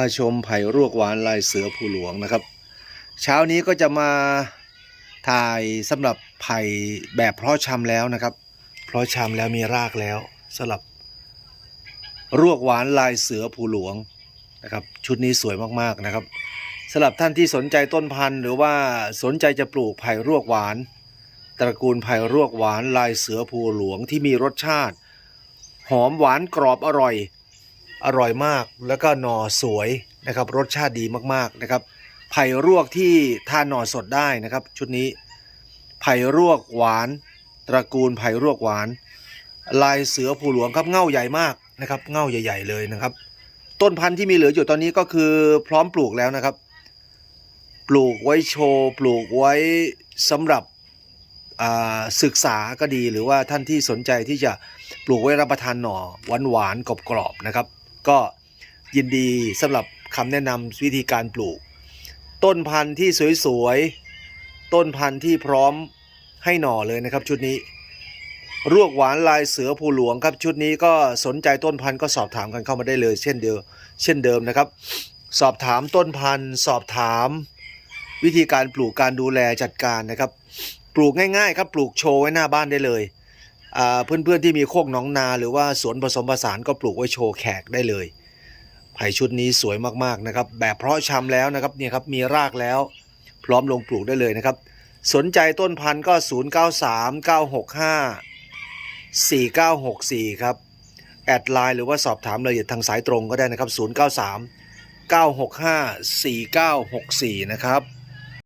าชมไผ่รวกหวานลายเสือภูหลวงนะครับ เช้านี้ก็จะมาถ่ายสำหรับไผ่แบบเพาะชำแล้วนะครับ เพาะชำแล้วมีรากแล้วสำหรับรวกหวานลายเสือภูหลวงนะครับ ชุดนี้สวยมากๆนะครับสำหรับท่านที่สนใจต้นพันธุ์ หรือว่าสนใจจะปลูกไผ่รวกหวาน ตระกูลไผ่รวกหวานลายเสือภูหลวงที่มีรสชาติ หอมหวานกรอบอร่อย อร่อยมากแล้วก็หน่อสวยนะครับรสชาติดีมากๆนะครับ ไผ่รวกที่ทานหน่อสดได้นะครับ ชุดนี้ ไผ่รวกหวาน ตระกูลไผ่รวกหวาน ลายเสือภูหลวงครับเง่าใหญ่มากนะครับเง่าใหญ่ ๆเลยนะครับ ต้นพันธุ์ที่มีเหลืออยู่ตอนนี้ก็คือพร้อมปลูกแล้วนะครับ ปลูกไว้โชว์ปลูกไว้สำหรับศึกษาก็ดีหรือว่าท่านที่สนใจที่จะปลูกไว้รับประทานหน่อหวานหวานๆกรอบๆนะครับ ก็ยินดีสำหรับคำแนะนำวิธีการปลูก ต้นพันธุ์ที่สวยๆ ต้นพันธุ์ที่พร้อมให้หน่อเลยนะครับชุดนี้รวกหวานลายเสือภูหลวงครับชุดนี้ก็สนใจต้นพันธุ์ก็สอบถามกันเข้ามาได้เลย เช่นเดิมเช่นเดิมนะครับ สอบถามต้นพันธุ์สอบถาม วิธีการปลูกการดูแลจัดการนะครับ ปลูกง่ายๆ ครับปลูกโชว์ไว้หน้าบ้านได้เลย เพื่อนๆที่มีโคกหนองนา หรือว่าสวนผสมผสานก็ปลูกไว้โชว์แขกได้เลยไผ่ชุดนี้สวยมากๆนะครับ แบบเพาะชำแล้วนะครับเนี่ยครับมีรากแล้ว พร้อมลงปลูกได้เลยนะครับ สนใจต้นพันธุ์ก็ 0 9 3 9 6 5 4964 ครับ แอดไลน์หรือว่าสอบถามรายละเอียดทางสายตรงก็ได้นะครับ 093 965 4964 นะครับ